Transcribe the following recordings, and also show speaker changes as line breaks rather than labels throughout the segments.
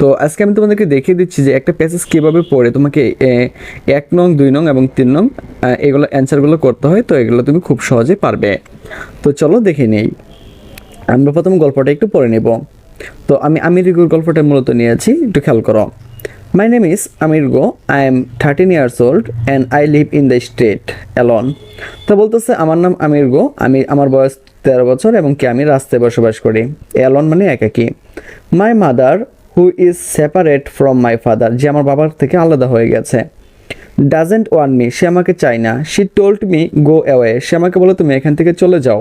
তো আজকে আমি তোমাদেরকে দেখিয়ে দিচ্ছি যে একটা প্যাসেজ কীভাবে পড়ে। তোমাকে এক নং, দুই নং এবং তিন নং এগুলো অ্যান্সারগুলো করতে হয়, তো এগুলো তুমি খুব সহজে পারবে। তো চলো দেখে নেই। আমরা প্রথম গল্পটা একটু পড়ে নেব। তো আমি আমিরগুর গল্পটা মূলত নিয়েছি, একটু খেয়াল করো। My name is Amerigo I am thirteen years old and I live in the street alone তো বলতেছে, আমার নাম আমির গো, আমি, আমার বয়স তেরো বছর এবং কি আমি রাস্তায় বসবাস করি। অ্যালন মানে একাকি। My mother who is separate from my father যে আমার বাবার থেকে আলাদা হয়ে গেছে। ডাজেন্ট ওয়ান মি সে আমাকে চায় না। She told me go away সে আমাকে বলে, তুমি এখান থেকে চলে যাও।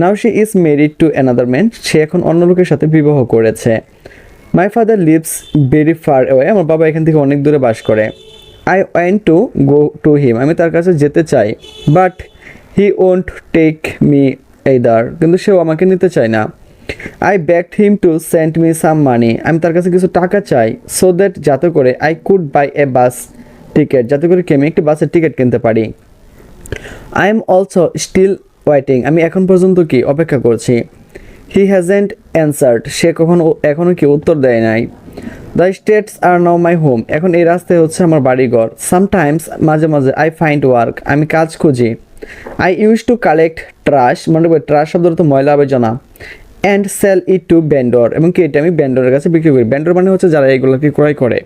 Now she is married to another man সে এখন অন্য লোকের সাথে বিবাহ করেছে। My father lives very far away আমার বাবা এখান থেকে অনেক দূরে বাস করে। I want to go to him আমি তার কাছে যেতে চাই। But he won't take me either কিন্তু সেও আমাকে নিতে চায় না। I begged him to send me some money আমি তার কাছে কিছু টাকা চাই সো দ্যাট যাতে করে I could buy a bus ticket যাতে করে কি আমি একটি বাসের টিকিট কিনতে পারি। I am also still waiting আমি এখন পর্যন্ত কি অপেক্ষা করছি? হি হ্যাজেন্ট অ্যান্সার্ড সে কখনো এখনও কি উত্তর দেয় নাই। The streets are now my home এখন এই রাস্তায় হচ্ছে আমার বাড়িঘর। সামটাইমস মাঝে মাঝে আই ফাইন্ড ওয়ার্ক আমি কাজ খুঁজি। I use to collect trash মনে মানে ট্রাশ শব্দ তো ময়লা আবর্জনা। And sell it to vendor এবং কি এটা আমি ব্যান্ডরের কাছে বিক্রি করি। ব্যান্ডর মানে হচ্ছে যারা এগুলোকে ক্রয় করে।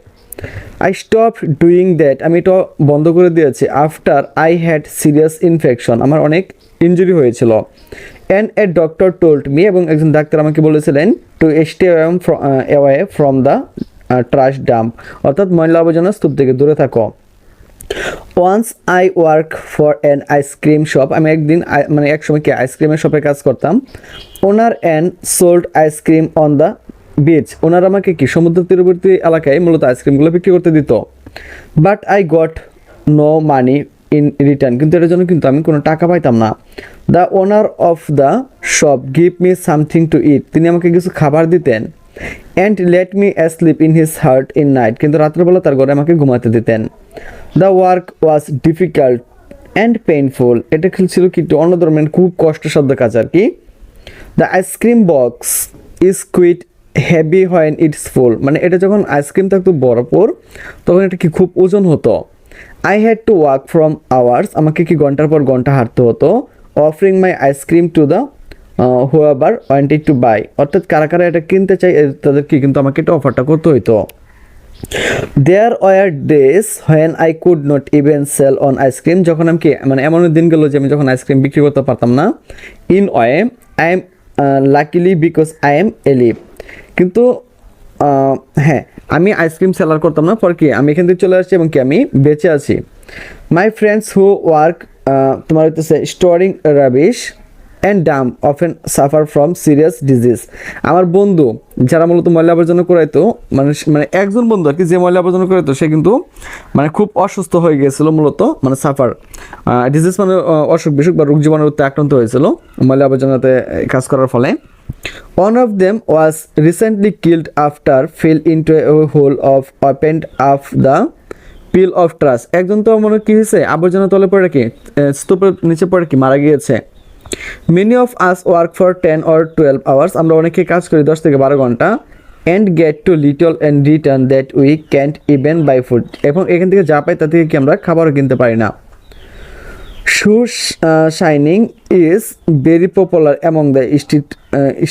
আই স্টপ ডুইং দ্যাট আমি এটা বন্ধ করে দিয়েছি। After I had serious infection আমার অনেক ইনজুরি হয়েছিল। And a doctor told me এবং একজন ডাক্তার আমাকে বলেছিলেন to stay away from the trash dump অর্থাৎ ময়লা আবর্জনা স্তূপ থেকে দূরে থাকো। Once I work for an ice cream shop আমি একদিন মানে এক সময় কি আইসক্রিমের শপে কাজ করতাম, owner and sold ice cream on the beach ওনার আমাকে কি, সমুদ্র তীরবর্তী এলাকায় মূলত আইসক্রিমগুলো বিক্রি করতে দিত। But I got no money in return কিন্তু এটার জন্য কিন্তু আমি কোনো টাকা পাইতাম না। The owner of the shop give me something to eat তিনি আমাকে কিছু খাবার দিতেন। And let me sleep in his hut in night কিন্তু রাত্রেবেলা তার ঘরে আমাকে ঘুমাতে দিতেন। The work was difficult and painful এটা ছিল কি একটু অন্য ধরনের খুব কষ্টসাধ্য কাজ আর কি। The ice cream box is quite heavy when it's full মানে এটা যখন আইসক্রিম থাকতো ভরপুর তখন এটা কি খুব ওজন হতো। I had to work from hours আমাকে কি ঘণ্টার পর ঘণ্টা হাঁটতে হতো। Offering my ice cream to the whoever wanted to buy. অর্থাৎ কারা কারা এটা কিনতে চাই তাদেরকে কিন্তু আমাকে এটা অফারটা করতে হইতো। There were days when I could not even sell one ice cream যখন আমি কি মানে এমন দিন গেলো যে আমি যখন আইসক্রিম বিক্রি করতে পারতাম না। In way I am luckily because I am alive কিন্তু হ্যাঁ আমি আইসক্রিম সেলার করতাম না, পর কি, আমি এখান থেকে চলে আসছি এবং কি, আমি বেঁচে আছি। মাই ফ্রেন্ডস হু ওয়ার্ক তোমার হচ্ছে storing rubbish and them often suffer from serious disease আমার বন্ধু, যারা মূলত ময়লা আবর্জনা করাইতো মানে মানে একজন বন্ধু আর কি, যে ময়লা আবর্জনা করাইতো সে কিন্তু মানে খুব অসুস্থ হয়ে গিয়েছিল মূলত মানে সাফার ডিজিজ মানে অসুখ বিসুখ বা রোগ জীবাণুর উত্তে আক্রান্ত হয়েছিল ময়লা আবর্জনাতে কাজ করার ফলে। One of them was recently killed after fell into a hole of opened of the pile of trash একজন তো মনে কি হয়েছে? আবর্জনা তলে পড়ে কি? স্তূপের নিচে পড়ে কি? মারা গিয়েছে। Many of us work for ten or twelve hours আমরা অনেকে কাজ করি দশ থেকে বারো ঘণ্টা। And get too little and return that we can't even buy food এবং এখান থেকে যা পাই তা থেকে কি আমরা খাবারও কিনতে পারি না। Shoe shining is very popular among the street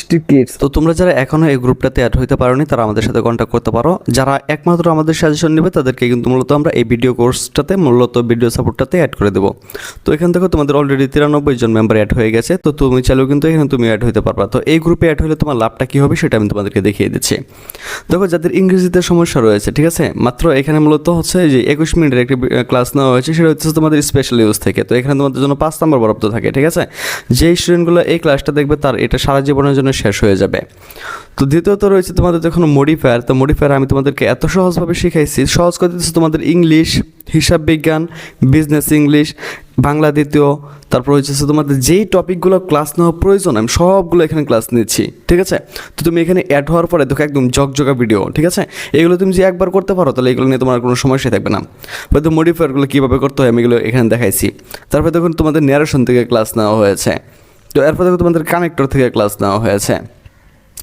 street kids.
তো তোমরা যারা এখনও এই গ্রুপটাতে অ্যাড হইতে পারোনি, তারা আমাদের সাথে কন্ট্যাক্ট করতে পারো। যারা একমাত্র আমাদের সাজেশন নেবে, তাদেরকে কিন্তু মূলত আমরা এই ভিডিও কোর্সটাতে মূলত ভিডিও সাপোর্টটাতে অ্যাড করে দেবো। তো এখান থেকে তোমাদের অলরেডি তিরানব্বই জন মেম্বার অ্যাড হয়ে গেছে, তো তুমি চাইলেও কিন্তু এখানে তুমি অ্যাড হইতে পারবা। তো এই গ্রুপে অ্যাড হলে তোমার লাভটা কী হবে, সেটা আমি তোমাদেরকে দেখিয়ে দিচ্ছি। দেখো, যাদের ইংরেজিতে সমস্যা রয়েছে, ঠিক আছে? মাত্র এখানে মূলত হচ্ছে যে একুশ মিনিটের একটি ক্লাস নেওয়া হয়েছে, সেটা হচ্ছে তোমাদের স্পেশাল ইউজ থেকে। তো এখানে তোমাদের জন্য পাঁচ নম্বর বরাদ্দ থাকে, ঠিক আছে? যে স্টুডেন্টগুলো এই ক্লাসটা দেখবে তার এটা সারা জীবনের জন্য শেষ হয়ে যাবে। তো দ্বিতীয়ত রয়েছে তোমাদের যখন মডিফায়ার তো মডিফায়ার আমি তোমাদেরকে এত সহজভাবে শিখাইছি, সহজ করে দিচ্ছি তোমাদের ইংলিশ হিসাব বিজ্ঞান বিজনেস ইংলিশ বাংলা দ্বিতীয়, তারপর হচ্ছে তোমাদের যেই টপিকগুলো ক্লাস নেওয়া প্রয়োজন, আমি সবগুলো এখানে ক্লাস নিচ্ছি, ঠিক আছে? তো তুমি এখানে অ্যাড হওয়ার পরে দেখো একদম জগজগা ভিডিও ঠিক আছে? এগুলো তুমি যে একবার করতে পারো, তাহলে এগুলো নিয়ে তোমার কোনো সমস্যা থাকবে না। হয়তো মডিফায়ারগুলো কীভাবে করতে হয়, আমি এগুলো এখানে দেখাইছি। তারপরে দেখুন তোমাদের ন্যারেশন থেকে ক্লাস নেওয়া হয়েছে। তো এরপর দেখো তোমাদের কানেক্টর থেকে ক্লাস নেওয়া হয়েছে।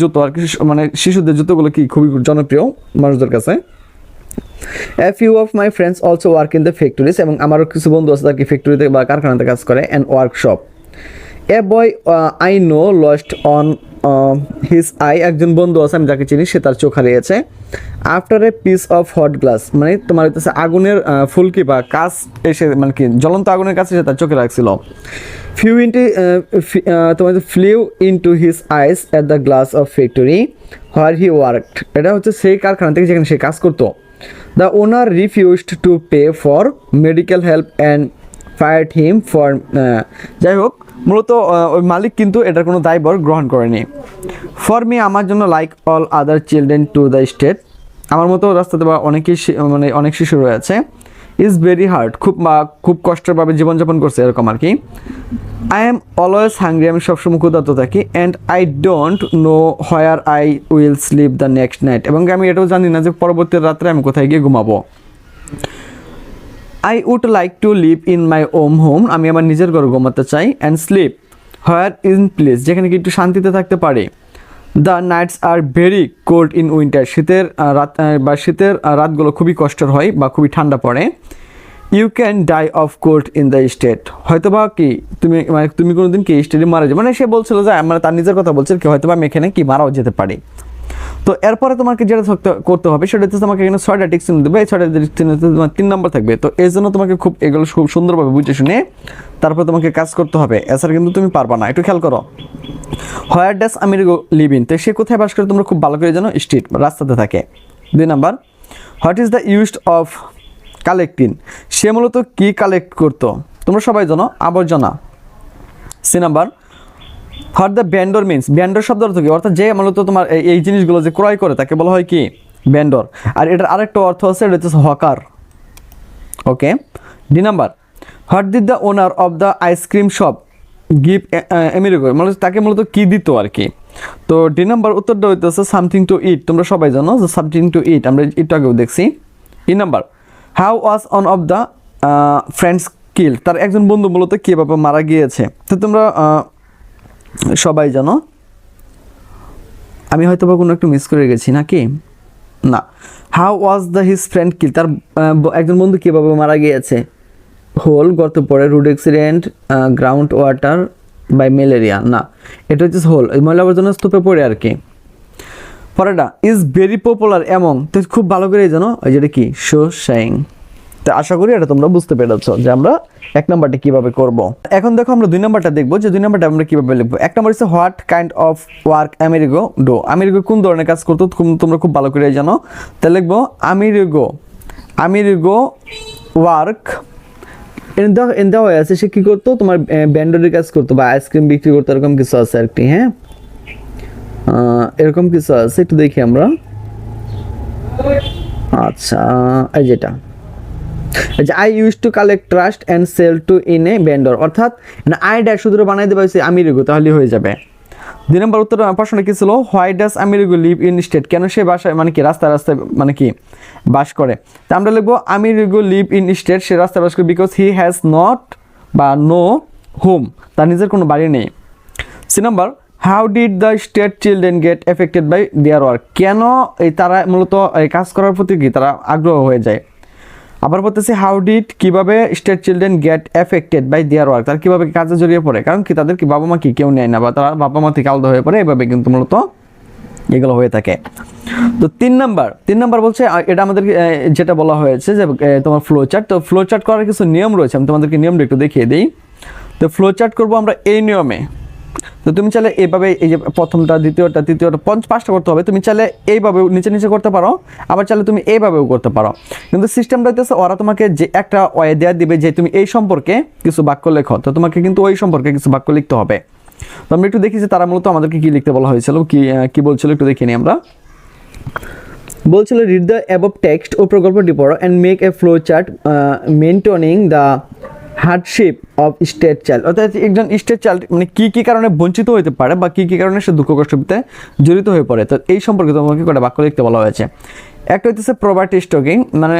জুতো আর কি মানে শিশুদের জুতোগুলো কি খুবই জনপ্রিয় মানুষদের কাছে। A few of my friends also work in the factories এবং আমারও কিছু বন্ধু আছে তার কি ফ্যাক্টরিতে বা কারখানাতে কাজ করে and workshop a boy I know lost on his eye একজন বন্ধু আছে, আমি যাকে চিনি, সে তার চোখ হারিয়েছে। After a piece of hot glass মানে তোমার হইতেছে আগুনের ফুলকি বা কাজ এসে মানে কি, জ্বলন্ত আগুনের কাছে সে তার চোখে রাখছিল। ফিউ ইন্টু তোমার flew into his eyes at the glass of factory where he worked এটা হচ্ছে সেই কারখানা থেকে যেখানে সে কাজ করতো। The owner refused to pay for medical help and fired him for যাই হোক মূলত ওই মালিক কিন্তু এটার কোনো দায়ভার গ্রহণ করেনি। ফর মি আমার জন্য like all other children to the street আমার মতো রাস্তাতে বা অনেকেই মানে অনেক শিশু রয়েছে ইজ ভেরি হার্ড খুব খুব কষ্টেরভাবে জীবনযাপন করছে এরকম আর কি। আই এম অলওয়েজ হাংরি আমি সবসময় ক্ষুধার্ত থাকি and I don't know where I will sleep the next night এবং আমি এটাও জানি না যে পরবর্তী রাত্রে আমি কোথায় গিয়ে ঘুমাবো। I would like to live in my own home আমি আমার নিজের ঘরে ঘুমাতে চাই and sleep where in place যেখানে কি একটু শান্তিতে থাকতে পারে। The nights are very cold in winter শীতের রাত বা শীতের রাতগুলো খুবই কষ্টের হয় বা খুবই ঠান্ডা পড়ে। You can die of cold in the street হয়তো বা কি তুমি মানে তুমি কোনোদিন কি স্টেটে মারা যাবে? মানে সে বলছিল যে মানে তার নিজের কথা বলছে কি হয়তো বা আমি এখানে কি মারাও যেতে পারি। তো এরপরে তোমাকে যেটা করতে হবে, সেটা হচ্ছে তোমাকে এখানে ছয়টা টিক চিহ্ন দেবে। এই ছয়টা টিক চিহ্নতে তোমার তিন নম্বর থাকবে। তো এই জন্য তোমাকে খুব এগুলো খুব সুন্দরভাবে বুঝে শুনে তারপর তোমাকে কাজ করতে হবে। এছাড়া কিন্তু তুমি পারবা না। একটু খেয়াল করো। Where does Amerigo live in তো সে কোথায় বাস করে? তোমরা খুব ভালো করে জানো, স্ট্রিট, রাস্তাতে থাকে। দুই number, what is the used of collecting সে মূলত কি কালেক্ট করতো? তোমরা সবাই জানো, আবর্জনা। C number what the vendor means vendor শব্দ অর্থ কি? অর্থাৎ যে মূলত তোমার এই- জিনিসগুলো যে ক্রয় করে, তাকে বলা হয় কি? ব্যান্ডর আর এটার আরেকটা অর্থ আছে, এটা হচ্ছে hawker. Okay D number what did the owner of the ice cream shop give Amerigo মানে তাকে মূলত কী দিত আর কি? তো ডি নাম্বার উত্তরটা হইতেছে সামথিং টু ইট তোমরা সবাই জানো যে সামথিং টু ইট আমরা একটু আগেও দেখছি। E number how was one of the friends kill তার একজন বন্ধু মূলত কীভাবে মারা গিয়েছে? তো তোমরা সবাই জানো, আমি হয়তো বা কোনো একটু মিস করে গেছি, নাকি? না। How was the his friend kill তার একজন বন্ধু কীভাবে মারা গিয়েছে? হোল, গর্ত পড়ে, road accident ground water by malaria না, এটা হচ্ছে হোল ময়লা আবর্জনা স্তূপে পড়ে আর কি। পরেটা ইজ ভেরি পপুলার এমন তো খুব ভালো করে জানো, ওই যেটা কি? শো শাইং তো আশা করি এটা তোমরা বুঝতে পেরেছ যে আমরা এক নাম্বারটা কীভাবে করব। এখন দেখো আমরা দুই নাম্বারটা দেখব যে দুই নাম্বারটা আমরা কীভাবে লিখব। এক নাম্বার হচ্ছে what kind of work Amerigo do. Amerigo কোন ধরনের কাজ করতো তোমরা খুব ভালো করে জানো। তাহলে লিখব, আমেরিগো আমেরিগো ওয়ার্ক। এন দেওয়া এন দেওয়া আছে, সে কী করতো? তোমার ব্যান্ডের কাজ করতো বা আইসক্রিম বিক্রি করতো, এরকম কিছু আছে আর কি হ্যাঁ? এরকম কিছু আছে, একটু দেখি আমরা। আচ্ছা এই যেটা। যে I use to collect trash and sell to in a vendor অর্থাৎ আই ড্যাশ শুধু বানাই দেবে হচ্ছে আমিরিগো, তাহলে হয়ে যাবে। দুই নম্বর উত্তর প্রশ্নটা কি ছিল? Why does Amerigo live in street কেন সে বাসায় মানে কি, রাস্তায় রাস্তায় মানে কি, বাস করে? তা আমরা লিখব আমিরিগো লিভ ইন স্টেট সে রাস্তায় বাস করে বিকজ হি হ্যাজ নট বা নো হোম তার নিজের কোনো বাড়ি নেই। C number how did the street children get affected by their work কেন এই তারা মূলত কাজ করার প্রতি কি, তারা আগ্রহ হয়ে যায়? আবার বলতেছে হাউ ডিড কীভাবে street children get affected by their work তারা কীভাবে কাজে জড়িয়ে পড়ে? কারণ কি, তাদের কি বাবা মা কি কেউ নেয় না বা তারা বাবা মা থেকে আলাদা হয়ে পড়ে, এভাবে কিন্তু মূলত এগুলো হয়ে থাকে। তো তিন নাম্বার তিন নাম্বার বলছে এটা আমাদের যেটা বলা হয়েছে যে তোমার ফ্লো চার্ট তো ফ্লো চার্ট করার কিছু নিয়ম রয়েছে, আমি তোমাদেরকে নিয়মটা একটু দেখিয়ে দিই। তো ফ্লো চার্ট করব আমরা এই নিয়মে। তো তুমি চাইলে এইভাবে এই যে প্রথমটা, দ্বিতীয়টা, তৃতীয়টা, পঞ্চ পাঁচটা করতে হবে। তুমি চাইলে এইভাবে নিচে নিচে করতে পারো, আবার চাইলে তুমি এইভাবেও করতে পারো। কিন্তু সিস্টেমটা হচ্ছে ওরা তোমাকে যে একটা ওয়ে দেওয়া দিবে যে তুমি এই সম্পর্কে কিছু বাক্য লেখো। তো তোমাকে কিন্তু ওই সম্পর্কে কিছু বাক্য লিখতে হবে। তো আমরা একটু দেখি যে তারা মূলত আমাদেরকে কি লিখতে বলা হয়েছিল, কি কি বলছিল একটু দেখে নিই আমরা। বলছিল রিড দ্য অ্যাবভ টেক্সট ও প্রকল্পটি পড়ো and make a flow chart maintaining the hardship of street child অর্থাৎ একজন স্টেট চাইল্ড মানে কী কী কারণে বঞ্চিত হতে পারে বা কী কী কারণে সে দুঃখ কষ্টতে জড়িত হয়ে পড়ে? তো এই সম্পর্কে তোমাকে কটা বাক্য লিখতে বলা হয়েছে। একটা হইতেছে প্রপার্টি স্টকিং মানে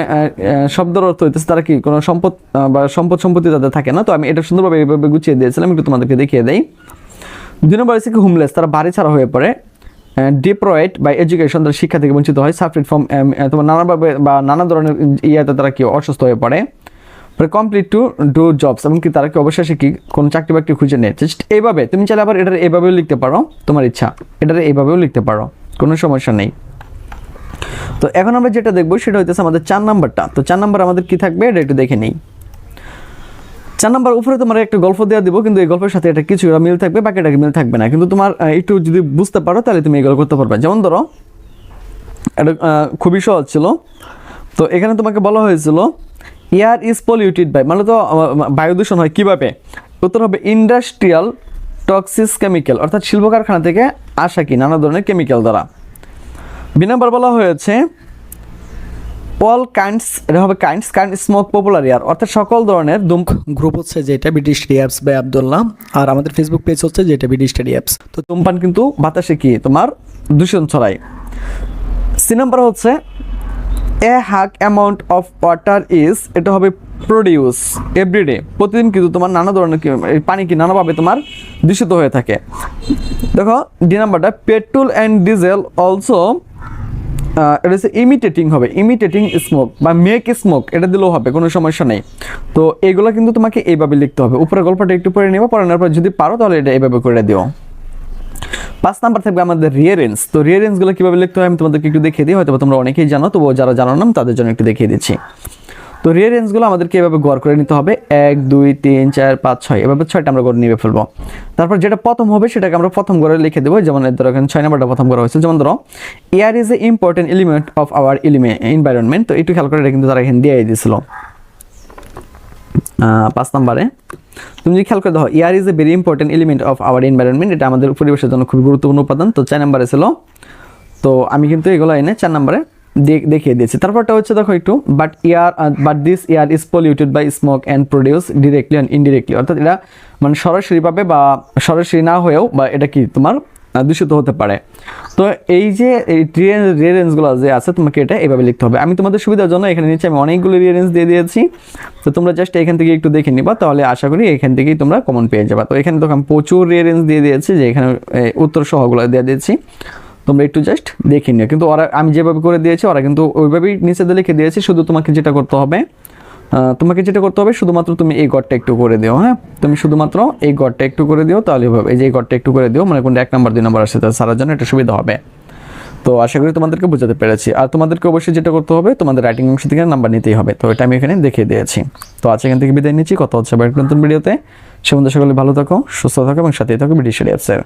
শব্দের অর্থ হইতেছে তারা কি কোনো সম্পদ বা সম্পদ সম্পত্তি তাদের থাকে না? তো আমি এটা সুন্দরভাবে এইভাবে গুছিয়ে দিয়েছিলাম, একটু তোমাদেরকে দেখিয়ে দেই। দুই নম্বর হচ্ছে হোমলেস তারা বাড়ি ছাড়া হয়ে পড়ে। ডিপ্রয়েড বা এডুকেশন তারা শিক্ষা থেকে বঞ্চিত হয় সাফরিড ফ্রম তোমার নানাভাবে বা নানা ধরনের ইয়েতে তারা কি অসুস্থ হয়ে পড়ে। কমপ্লিট টু ডু জবস এমনকি তারা কি অবশেষে কি কোনো চাকরি বাকরি খুঁজে নেয়? জাস্ট এইভাবে, তুমি চাইলে আবার এটার এইভাবেও লিখতে পারো, তোমার ইচ্ছা। এটার এইভাবেও লিখতে পারো, কোনো সমস্যা নেই। তো এখন আমরা যেটা দেখব, সেটা হইতেছে আমাদের চার নাম্বারটা। তো চার নাম্বার আমাদের কি থাকবে? এটা একটু দেখে নিই। চার নাম্বার উপরে তোমার একটা গল্প দেওয়া দিব, কিন্তু এই গল্পের সাথে এটা কিছু মিল থাকবে, বাকিটা মিল থাকবে না। কিন্তু তোমার একটু যদি বুঝতে পারো, তাহলে তুমি এগুলো করতে পারবে। যেমন ধরো, এটা খুবই সহজ ছিল। তো এখানে তোমাকে বলা হয়েছিল এয়ার ইজ পলিউটেড বাই মানে তো বায়ু দূষণ হয় কীভাবে? উত্তর হবে ইন্ডাস্ট্রিয়াল টক্সিস কেমিক্যাল অর্থাৎ শিল্প কারখানা থেকে আসা কি, নানা ধরনের কেমিক্যাল দ্বারা। বি নাম্বার বলা হয়েছে অল কাইন্ডস এটা হবে kinds kind smoke popular year অর্থাৎ সকল ধরনের দুম
গ্রুপ হচ্ছে যেটা ব্রিটিশ অ্যাপস বাই আবদুল্লাহ আর আমাদের ফেসবুক পেজ হচ্ছে যেটা ব্রিটিশ অ্যাপস
তো ধূমপান কিন্তু বাতাসে কি, তোমার দূষণ ছড়ায়। সি নাম্বার হচ্ছে এ হাক অ্যামাউন্ট অফ ওয়াটার ইজ এটা হবে প্রডিউস এভরিডে প্রতিদিন কিন্তু তোমার নানা ধরনের পানি কি নানাভাবে তোমার দূষিত হয়ে থাকে। দেখো ডি নাম্বারটা পেট্রোল অ্যান্ড ডিজেল অলসো এটা হচ্ছে ইমিটেটিং হবে। ইমিটেটিং স্মোক বা মেক স্মোক এটা দিলেও হবে, কোনো সমস্যা নেই। তো এগুলো কিন্তু তোমাকে এইভাবে লিখতে হবে। উপরে গল্পটা একটু পড়ে নেব পড়ানোর পর যদি পারো তাহলে এটা এইভাবে করে দিও। পাঁচ নাম্বার থাকবে আমাদের রিয়ারেন্স তো রিয়ারেন্সগুলো কীভাবে লিখতে হয় আমি তোমাদেরকে একটু দেখিয়ে দিই হয়তো তোমরা অনেকেই জানো, তবুও যারা জানো না তাদের জন্য একটু দেখিয়ে দিচ্ছি। তো রিয়ারেন্সগুলো আমাদেরকে এভাবে গড় করে নিতে হবে। এক, দুই, তিন, চার, পাঁচ, ছয়, এভাবে ছয়টা আমরা গড় নিয়ে ফেলব। তারপর যেটা প্রথম হবে সেটাকে আমরা প্রথম গড়ে লিখে দেবো, যেমন ধরো এখানে ছয় নাম্বারটা প্রথম করা হয়েছে। যেমন ধরো air is a important element of our environment তো একটু খেয়াল করে এটা কিন্তু তারা এখানে দিয়ে দিয়েছিল। পাঁচ নম্বরে। তুমি যদি খেয়াল করে দেখো, air is a very important element of our environment এটা আমাদের পরিবেশের জন্য খুবই গুরুত্বপূর্ণ উপাদান। তো চার নম্বরে ছিল, তো আমি কিন্তু এগুলো এনে চার নম্বরে দেখিয়ে দিয়েছি। তারপরটা হচ্ছে দেখো একটু but year but this air is polluted by smoke and produce directly and indirectly অর্থাৎ এটা মানে সরাসরিভাবে বা সরাসরি না হয়েও বা এটা কি তোমার দূষিত হতে পারে। তো এই যে এই রিয়ারেন্সগুলো যে আছে, তোমাকে এটা এভাবে লিখতে হবে। আমি তোমাদের সুবিধার জন্য এখানে নিচে আমি অনেকগুলো রিয়ারেন্স দিয়ে দিয়েছি। তো তোমরা জাস্ট এখান থেকে একটু দেখে নিবা, তাহলে আশা করি এখান থেকেই তোমরা কমন পেয়ে যাবা। তো এখানে তো আমি প্রচুর রিয়ারেন্স দিয়ে দিয়েছি, যে এখানে উত্তর সহগুলো দিয়ে দিয়েছি। তোমরা একটু জাস্ট দেখে নিও। কিন্তু ওরা, আমি যেভাবে করে দিয়েছি, ওরা কিন্তু ওইভাবেই নিচে দিয়ে লিখে দিয়েছি, শুধু তোমাকে যেটা করতে হবে তোমাকে যেটা করতে হবে, শুধুমাত্র তুমি এই গড়টা একটু করে দিও হ্যাঁ? তুমি শুধুমাত্র এই গড়টা একটু করে দিও, তাহলে হবে। এই যে এই গড়টা একটু করে দিও মানে কোনটা এক নাম্বার, দুই নাম্বার আসছে তার সারার জন্য এটা সুবিধা হবে। তো আশা করি তোমাদেরকে বোঝাতে পেরেছি। আর তোমাদেরকে অবশ্যই যেটা করতে হবে, তোমাদের রাইটিং অংশ থেকে নাম্বার নিতেই হবে। তো এটা আমি এখানে দেখিয়ে দিয়েছি। তো আজ এখান থেকে বিদায় নিচ্ছি। কথা হচ্ছে আবার নতুন ভিডিওতে সে বন্ধু সকলে ভালো থাকো, সুস্থ থাকো এবং সাথেই থাকো ব্রিটিশ অ্যাপসের